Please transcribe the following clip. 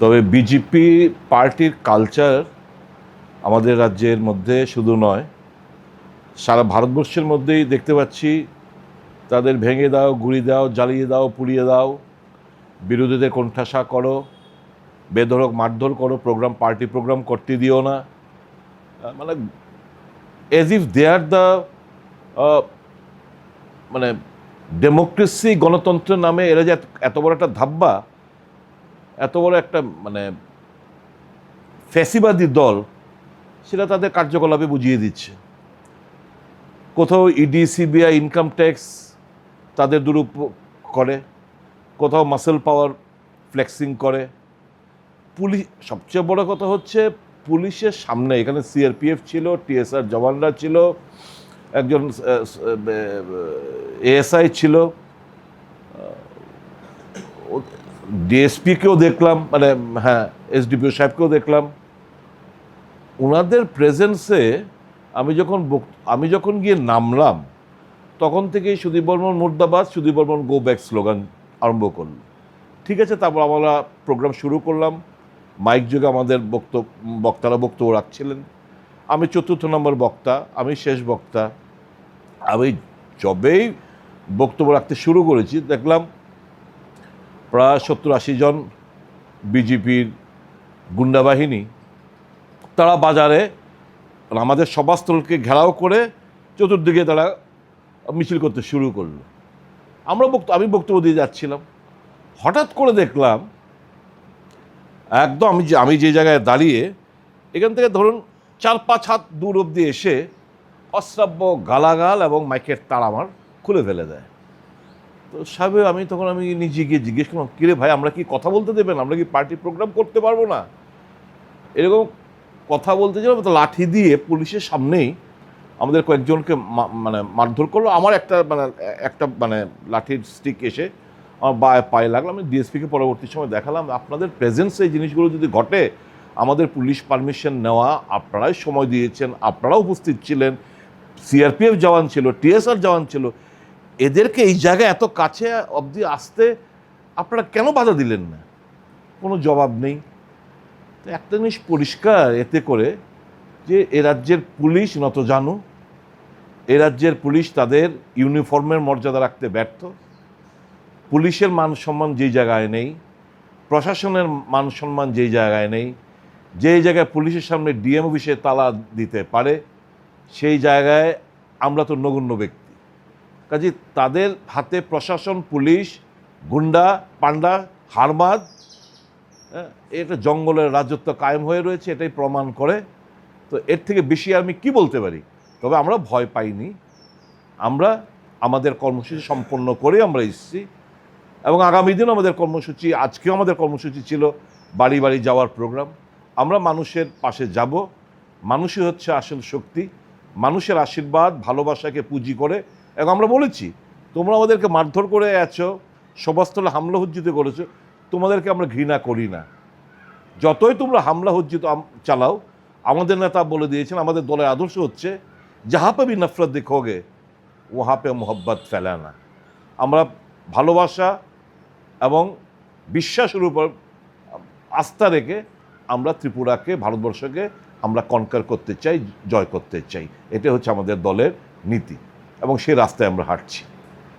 তবে বিজেপি পার্টির কালচার আমাদের রাজ্যের মধ্যে শুধু নয়, সারা ভারতবর্ষের মধ্যেই দেখতে পাচ্ছি। তাদের ভেঙে দাও গুড়ি দাও, জ্বালিয়ে দাও, পুড়িয়ে দাও, বিরোধীদের কোণঠাসা করো বেধরক মারধর করো প্রোগ্রাম পার্টি প্রোগ্রাম করতে দিও না। মানে as if they are the মানে ডেমোক্রেসি গণতন্ত্রের নামে এরা যে এত- বড় একটা ধাব্বা এত বড় একটা মানে ফ্যাসিবাদী দল, সেটা তাদের কার্যকলাপে বুঝিয়ে দিচ্ছে। কোথাও ইডি, সিবিআই ইনকাম ট্যাক্স তাদের দুরূপ করে, কোথাও মাসেল পাওয়ার ফ্লেক্সিং করে। পুলিশ, সবচেয়ে বড় কথা হচ্ছে, পুলিশের সামনে, এখানে সিআরপিএফ ছিল টিএসআর জওয়ানরা ছিল, একজন এএসআই ছিল ডিএসপিকেও দেখলাম মানে হ্যাঁ এসডিপিও সাহেবকেও দেখলাম। ওনাদের প্রেজেন্সে আমি যখন আমি যখন গিয়ে নামলাম, তখন থেকেই Sudip Barman মুর্দাবাদ, Sudip Barman go back slogan আরম্ভ করল। ঠিক আছে, তারপর আমরা প্রোগ্রাম শুরু করলাম। মাইক যুগে আমাদের বক্তব্য বক্তারা বক্তব্য রাখছিলেন। আমি চতুর্থ নম্বর বক্তা, আমি শেষ বক্তা। আমি যবেই বক্তব্য রাখতে শুরু করেছি, দেখলাম প্রায় সত্তর আশি জন বিজেপির গুন্ডাবাহিনী তারা বাজারে আমাদের সভাস্থলকে ঘেরাও করে চতুর্দিকে তারা মিছিল করতে শুরু করল। আমরা বক্ত, আমি বক্তব্য দিয়ে যাচ্ছিলাম। হঠাৎ করে দেখলাম একদম আমি যে আমি যে জায়গায় দাঁড়িয়ে এখান থেকে ধরুন চার পাঁচ হাত দূর অবধি এসে অশ্রাব্য গালাগাল এবং মাইকের তার আমার খুলে ফেলে দেয়। তো সাহেব, আমি তখন আমি নিজে গিয়ে জিজ্ঞেস করলাম, কিরে ভাই, আমরা কি কথা বলতে দেবেন? আমরা কি পার্টি প্রোগ্রাম করতে পারব না? এরকম কথা বলতে যাব তো লাঠি দিয়ে পুলিশের সামনেই আমাদের কয়েকজনকে মানে মারধর করল। আমার একটা মানে একটা মানে লাঠির স্টিক এসে আমার বায়ে পায়ে লাগল। আমি ডিএসপিকে পরবর্তী সময় দেখালাম, আপনাদের প্রেজেন্সে এই জিনিসগুলো যদি ঘটে, আমাদের পুলিশ পারমিশন নেওয়া, আপনারাই সময় দিয়েছেন, আপনারাও উপস্থিত ছিলেন। সিআরপিএফ জওয়ান ছিল টিএসআর জওয়ান ছিল এদেরকে এই জায়গায় এত কাছে অবধি আসতে আপনারা কেন বাধা দিলেন না? কোনো জবাব নেই। তো একটা জিনিস পরিষ্কার এতে করে যে এ রাজ্যের পুলিশ নত জানু, এ রাজ্যের পুলিশ তাদের ইউনিফর্মের মর্যাদা রাখতে ব্যর্থ। পুলিশের মান সম্মান যেই জায়গায় নেই, প্রশাসনের মান সম্মান যেই জায়গায় নেই, যেই জায়গায় পুলিশের সামনে ডিএম অফিসে তালা দিতে পারে, সেই জায়গায় আমরা তো নগণ্য ব্যক্তি। কাজে তাদের হাতে প্রশাসন পুলিশ গুন্ডা পান্ডা হারমাদ হ্যাঁ, এটা জঙ্গলের রাজত্ব কায়েম হয়ে রয়েছে এটাই প্রমাণ করে। তো এর থেকে বেশি আমি কি বলতে পারি? তবে আমরা ভয় পাইনি। আমরা আমাদের কর্মসূচি সম্পন্ন করে আমরা এসেছি এবং আগামী দিনও আমাদের কর্মসূচি আজকেও আমাদের কর্মসূচি ছিল বাড়ি বাড়ি যাওয়ার প্রোগ্রাম। আমরা মানুষের পাশে যাব। মানুষই হচ্ছে আসল শক্তি। মানুষের আশীর্বাদ ভালোবাসাকে পুঁজি করে এবং আমরা বলেছি, তোমরা আমাদেরকে মারধর করে আছো, সভাস্থলে হামলা হজ্জিত করেছ, তোমাদেরকে আমরা ঘৃণা করি না। যতই তোমরা হামলা হজ্জিত চালাও, আমাদের নেতা বলে দিয়েছেন, আমাদের দলের আদর্শ হচ্ছে যাহা পে নফরত দেখোগে ওহা পে মোহব্বত ফেলানা। আমরা ভালোবাসা এবং বিশ্বাসের উপর আস্থা রেখে আমরা ত্রিপুরাকে, ভারতবর্ষকে আমরা কনকার করতে চাই, জয় করতে চাই। এটা হচ্ছে আমাদের দলের নীতি। এবং সেই রাস্তায় আমরা হাঁটছি।